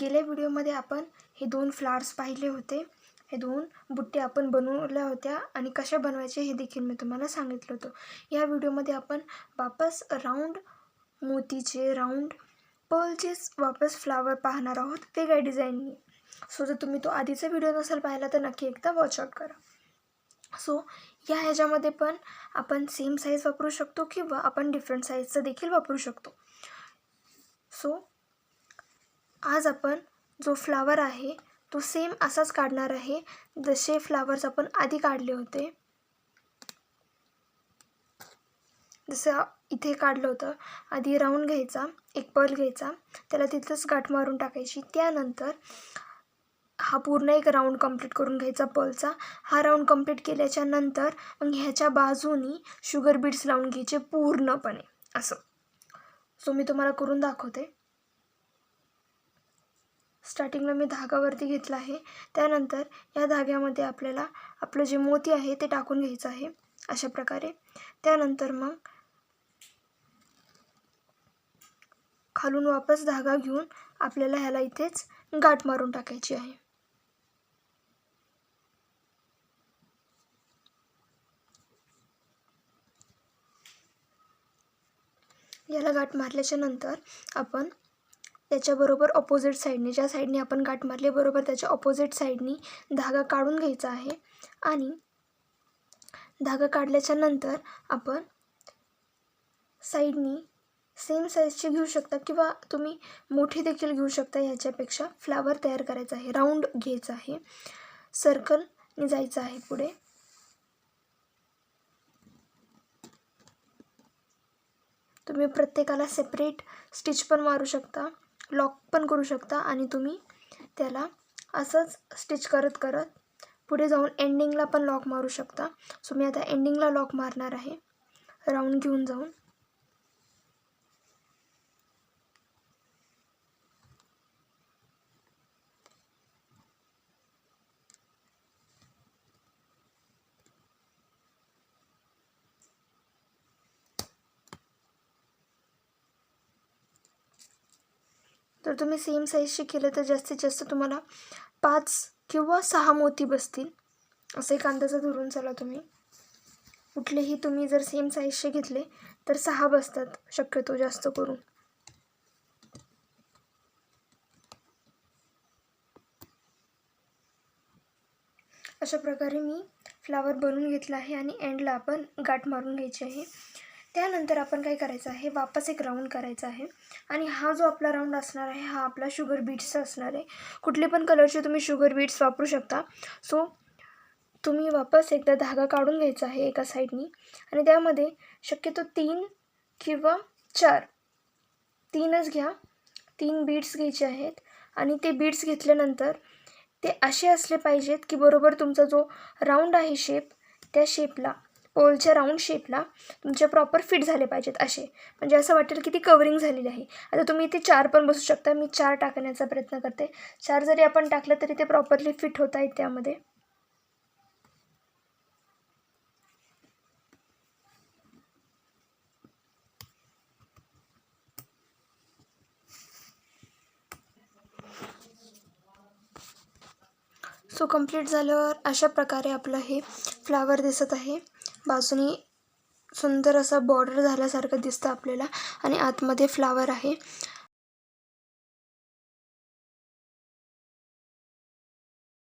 गेल्या व्हिडिओमध्ये आपण हे दोन फ्लावर्स पाहिले होते. हे दोन बुट्टे आपण बनवल्या होत्या आणि कशा बनवायचे हे देखील मी तुम्हाला सांगितलं होतं. या व्हिडिओमध्ये आपण वापस राऊंड मोतीचे राऊंड पर्लचेच वापस फ्लावर पाहणार आहोत. वेगळ्या डिझाईननी सो जर तुम्ही तो आधीचा व्हिडिओ नसेल पाहिला तर नक्की एकदा वॉचआउट करा. सो या ह्याच्यामध्ये पण आपण सेम साईज वापरू शकतो किंवा आपण डिफरंट साईजचं देखील वापरू शकतो. सो आज आपण जो फ्लावर आहे तो सेम असाच काढणार आहे जसे फ्लावर्स आपण आधी काढले होते. जसं इथे काढलं होतं आधी राऊंड घ्यायचा एक पर्ल घ्यायचा त्याला तिथंच गाठ मारून टाकायची. त्यानंतर हा पूर्ण एक राऊंड कंप्लीट करून घ्यायचा पर्लचा हा राऊंड कंप्लीट केल्याच्यानंतर मग ह्याच्या बाजूनी शुगर बीड्स लावून घ्यायचे पूर्णपणे. असं. सो मी तुम्हाला करून दाखवते. स्टार्टिंगला मी धागावरती घेतला आहे. त्यानंतर या धाग्यामध्ये आपल्याला आपलं जे मोती आहे ते टाकून घ्यायचं आहे अशा प्रकारे. त्यानंतर मग खालून वापस धागा घेऊन आपल्याला ह्याला इथेच गाठ मारून टाकायची आहे. याला गाठ मारल्याच्या नंतर आपण त्याच्याबरोबर ऑपोजिट साईडने ज्या साईडने आपण गाठ मारली बरोबर त्याच्या ऑपोजिट साईडनी धागा काढून घ्यायचा आहे. आणि धागा काढल्याच्या नंतर आपण साईडनी सेम साईजची घेऊ शकता किंवा तुम्ही मोठी देखील घेऊ शकता याच्यापेक्षा फ्लावर तयार करायचा आहे राऊंड घ्यायचा आहे. सर्कलने जायचं आहे पुढे. तुम्ही प्रत्येकाला सेपरेट स्टिच पण मारू शकता. लॉक पण करू शकता आणि तुम्ही त्याला असंच स्टिच करत करत पुढे जाऊन एंडिंगला पण लॉक मारू शकता. सो मी आता एंडिंगला लॉक मारणार आहे. राऊंड घेऊन जाऊन. तर तुम्ही सेम साईजचे केलं तर जास्तीत जास्त तुम्हाला पाच किंवा सहा मोती बसतील. असं एक अंदाजा धरून चला तुम्ही. कुठलेही तुम्ही जर सेम साईजचे घेतले तर सहा बसतात शक्यतो जास्त करून. अशा प्रकारे मी फ्लावर बनवून घेतला आहे आणि एंडला आपण गाठ मारून घ्यायची आहे. त्यानंतर आपण काय करायचं आहे? वापस एक राऊंड करायचा आहे. आणि हा जो आपला राऊंड असणार आहे हा आपला शुगर बीट्सचा असणार आहे. कुठले पण कलरचे तुम्ही शुगर बीट्स वापरू शकता. सो तुम्ही वापस एकदा धागा काढून घ्यायचा आहे एका साईडनी आणि त्यामध्ये शक्यतो तीन किंवा चार तीनच घ्या. तीन बीड्स घ्यायचे आहेत. आणि ते बीड्स घेतल्यानंतर ते असे असले पाहिजेत की बरोबर तुमचा जो राऊंड आहे शेप त्या शेपला पोलच्या राऊंड शेपला तुमच्या प्रॉपर फिट झाले पाहिजेत असे. म्हणजे असं वाटेल की ती कवरिंग झालेली आहे. आता तुम्ही इथे चार पण बसू शकता. मी चार टाकण्याचा प्रयत्न करते. चार जरी आपण टाकलं तरी ते प्रॉपरली फिट होत आहेत त्यामध्ये. सो कंप्लीट झाल्यावर अशा प्रकारे आपलं हे फ्लावर दिसत आहे. बाजूनी सुंदर असा बॉर्डर झाल्यासारखं दिसतं आपल्याला आणि आतमध्ये फ्लावर आहे.